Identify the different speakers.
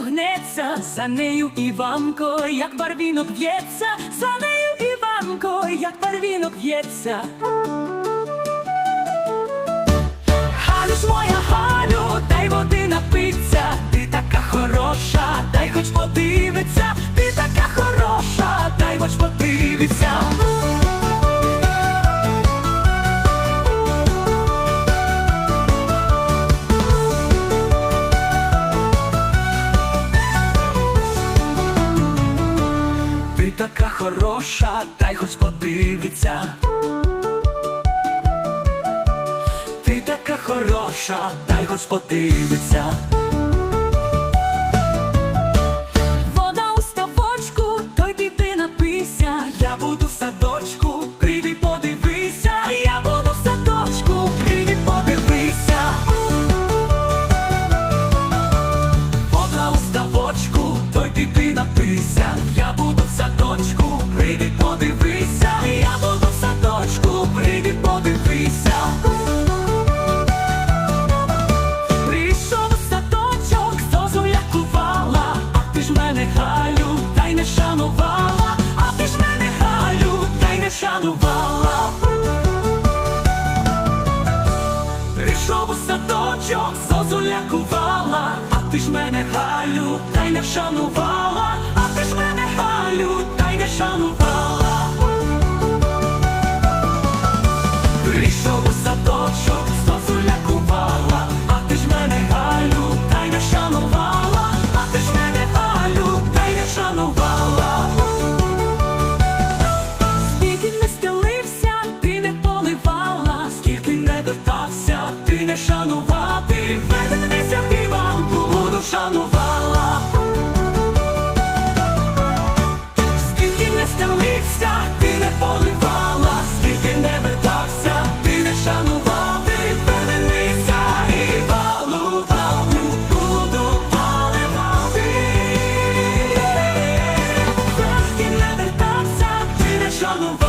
Speaker 1: гнеться, за нею Іванко, як барвінок б'ється, за нею Іванко, як барвінок б'ється. Така хороша, дай хоч подивиться. Ти така хороша, дай хоч подивиться. Мене Галю, та й не шанувала, а ти ж мене Галю, та й не шанувала. Прийшов у садочок, зозуля кувала, а ти ж мене Галю, та й не вшанувала, Відведениця півам погоду шанувала. Скільки не стелився, ти не поливала, скільки не видався, ти не шанував, відведениця і буду паливати. Скільки не вертався, ти не шанував.